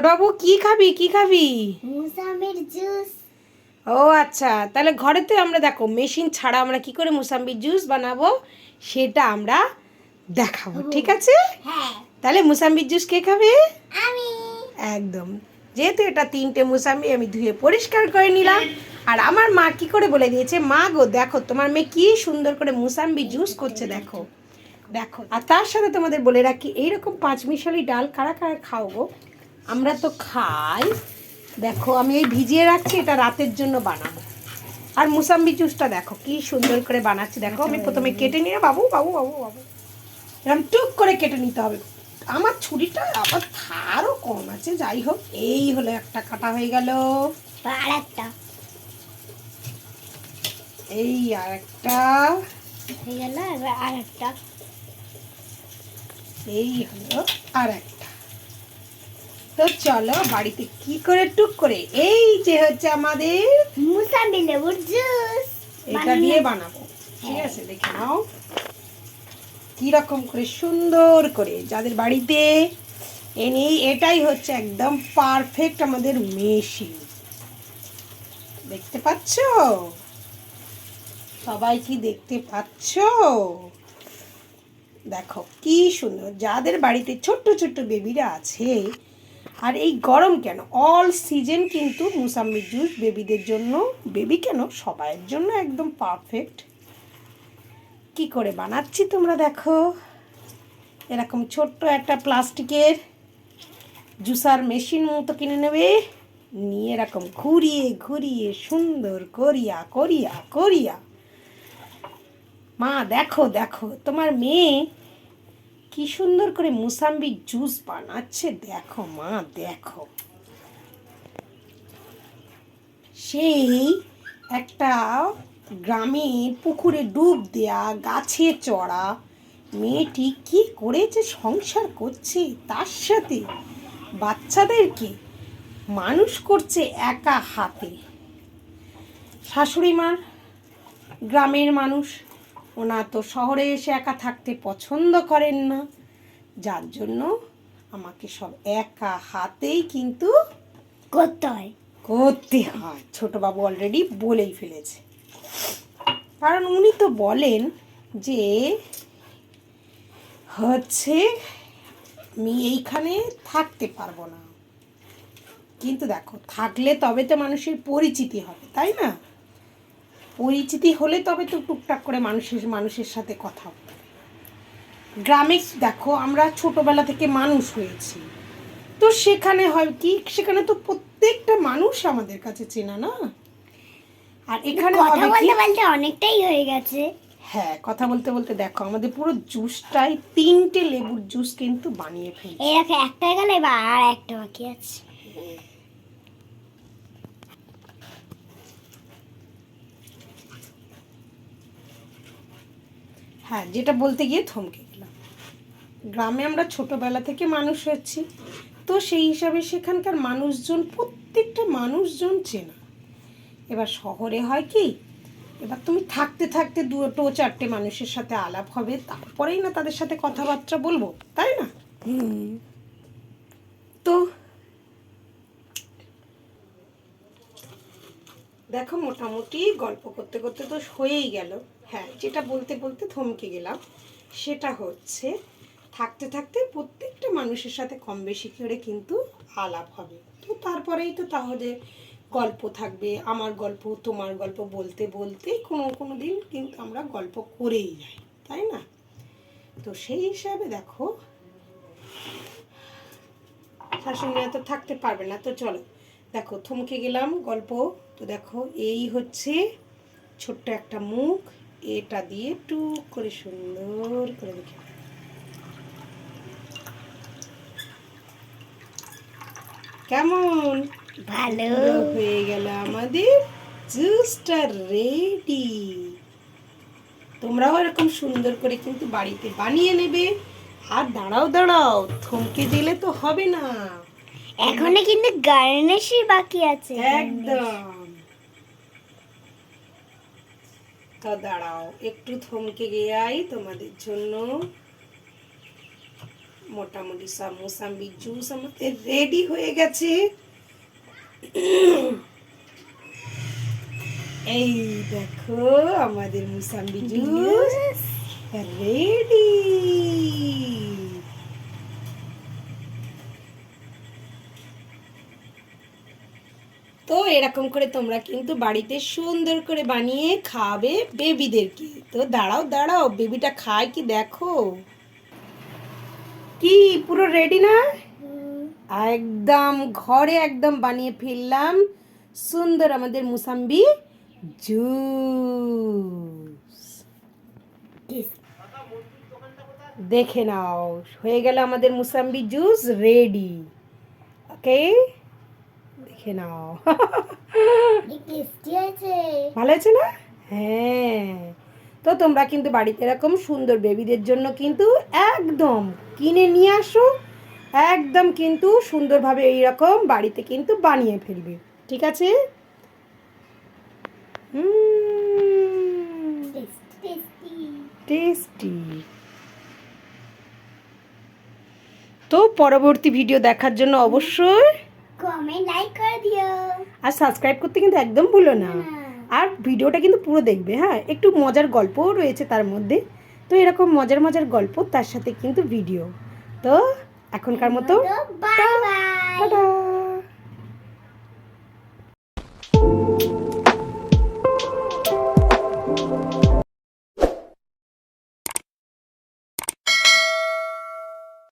ছোটবাবু কি খাবি কি খাবি? মুসাম্বির জুস। ও আচ্ছা তাহলে ঘরেতে আমরা দেখো মেশিন ছাড়া আমরা কি করে মুসাম্বির জুস বানাবো সেটা আমরা দেখাবো ঠিক আছে? হ্যাঁ। তাহলে মুসাম্বির জুস কে খাবে? আমি। একদম। যেহেতু এটা তিনটে মুসাম্বি আমি ধুয়ে পরিষ্কার করে নিলাম। আর আমার মা কি করে বলে দিয়েছে মা গো দেখো তোমার মেয়ে কি সুন্দর করে মুসাম্বি জুস করছে দেখো। দেখো আর তার সাথে তোমাদের বলে রাখি এইরকম পাঁচ মিশালি ডাল কারা কারা খাও গো আমরা তো খাই। দেখো আমি এই ভিজিয়ে রাখছি এটা রাতের জন্য বানাবো। আর মুসাম্বি জুসটা দেখো কি সুন্দর করে বানাচ্ছি। দেখো আমি প্রথমে কেটে নিয়ে বাবু বাবু বাবু বাবু। এরকম টুক করে কেটে নিতে হবে। আমার ছুরিটা আবার ধারও কম আছে যাই হোক এই হলো একটা কাটা হয়ে গেল। আর একটা এই আর একটা হয়ে গেল আর একটা এই হলো আর একটা তো চলো বাড়িতে কি করে টুক করে? এই যে হচ্ছে আমাদের মুসাম্বি লেবুর জুস এটা দিয়ে বানাবো। ঠিক আছে দেখে নাও। কি রকম করে সুন্দর করে যাদের বাড়িতে এনে এটাই হচ্ছে একদম পারফেক্ট আমাদের মেশিন দেখতে পাচ্ছ? সবাই কি দেখতে পাচ্ছ? দেখো কি সুন্দর। যাদের বাড়িতে ছোট্ট ছোট্ট বেবিরা আছে আর এই গরম কেন? অল সিজন কিন্তু মুসাম্বি জুস বেবিদের জন্য বেবি কেন? সবাইয়ের জন্য একদম পারফেক্ট কি করে বানাচ্ছি তোমরা দেখো। এরকম ছোট্ট একটা প্লাস্টিকের জুসার মেশিন মতো কিনে নেবে। নিয়ে এরকম ঘুরিয়ে ঘুরিয়ে, সুন্দর করিয়া করিয়া করিয়া। মা, দেখো দেখো, তোমার মেয়ে কি সুন্দর করে মুসাম্বি জুস বানাচ্ছে। দেখো মা, দেখো। সেই একটা গ্রামে পুকুরে ডুব দেয়া গাছে চড়া মেয়েটি কি করেছে, সংসার করছে, তার সাথে বাচ্চাদেরকে মানুষ করছে একা হাতে। শাশুড়ি মার, গ্রামের মানুষ ওনা তো শহরে এসে একা থাকতে পছন্দ করেন না। যার জন্য আমাকে সব একা হাতেই কিন্তু করতে হয়। করতে হয়। ছোটবাবু অলরেডি বলেই ফেলেছে। কারণ উনি তো বলেন যে হচ্ছে আমি এইখানে থাকতে পারব না। কিন্তু দেখো থাকলে তবে তো মানুষের পরিচিতি হবে তাই না? পরিচিতি হলে তবে তো টুকটাক করে মানুষের মানুষের সাথে কথা গ্রামে দেখো আমরা ছোটবেলা থেকে মানুষ হয়েছি। তো সেখানে হয় কি সেখানে তো প্রত্যেকটা মানুষ আমাদের কাছে চেনা না। আর এখানে কথা বলতে বলতে অনেকটাই হয়ে গেছে। হ্যাঁ কথা বলতে বলতে দেখো আমাদের পুরো জুসটাই তিনটে লেবুর জুস কিন্তু বানিয়ে ফেলি এই দেখো একটা হয়ে গেলে এবার আর একটা বাকি আছে। হ্যাঁ যেটা বলতে গিয়ে থমকে গেলাম। গ্রামে আমরা ছোটবেলা থেকে মানুষ হচ্ছি, তো সেই হিসাবে সেখানকার মানুষজন, প্রত্যেকটা মানুষজন চেনা। এবার শহরে হয় কি, এবার তুমি থাকতে থাকতে দুটো চারটে মানুষের সাথে আলাপ হবে, তারপরেই না তাদের সাথে কথাবার্তা বলব, তাই না? তো দেখো, মোটামুটি গল্প করতে করতে তো হয়েই গেল। হ্যাঁ যেটা বলতে বলতে থমকে গেলাম, সেটা হচ্ছে থাকতে থাকতে প্রত্যেকটা মানুষের সাথে কম বেশি করে কিন্তু আলাপ হবে। তো তারপরেই তো তাহলে গল্প থাকবে, আমার গল্প, তোমার গল্প বলতে বলতে কোনো কোনো দিন কিন্তু আমরা গল্প করেই যাই, তাই না? তো সেই হিসাবে দেখো শাশুড়িরা তো থাকতে পারবে না, তো চলো, দেখো থমকে গেলাম গল্প, তো দেখো এই হচ্ছে ছোট্ট একটা মুখ এটা দিয়ে টুক করে সুন্দর করে দেখে কেমন? ভালো। হয়ে গেল আমাদের জুসটা রেডি তোমরাও এরকম সুন্দর করে কিন্তু বাড়িতে বানিয়ে নেবে। আর দাঁড়াও দাঁড়াও থমকে দিলে তো হবে না। এখনও কিন্তু গার্নিশই বাকি আছে। একদম। তো দাঁড়াও একটু থমকে গিয়াই তোমাদের জন্য মোটামুটি সব মোসাম্বি জুস আমাদের রেডি হয়ে গেছে। এই দেখো আমাদের মুসাম্বি জুস রেডি। তো এরকম করে তোমরা কিন্তু বাড়িতে সুন্দর করে বানিয়ে খাবে বেবিদেরকে। তো দাঁড়াও দাঁড়াও, বেবিটা খায় কি দেখো? কি, পুরো রেডি না? একদম ঘরে একদম বানিয়ে ফেললাম সুন্দর আমাদের মুসাম্বি জুস দেখে নাও, হয়ে গেল আমাদের মুসাম্বি জুস রেডি ওকে দেখে নাও। ভালো আছে না? হ্যাঁ। তো তোমরা কিন্তু বাড়িতে এরকম সুন্দর বেবিদের জন্য কিন্তু একদম কিনে নিয়ে আসো একদম কিন্তু সুন্দরভাবে এইরকম বাড়িতে কিন্তু বানিয়ে ফেলবে। ঠিক আছে? টেস্টি। তো পরবর্তী ভিডিও দেখার জন্য অবশ্যই আর সাবস্ক্রাইব করতে কিন্তু একদম ভুলো না। আর ভিডিওটা কিন্তু পুরো দেখবে হ্যাঁ? একটু মজার গল্পও রয়েছে তার মধ্যে। তো এরকম মজার মজার গল্প তার সাথে কিন্তু ভিডিও তো এখনকার মতো টাটা।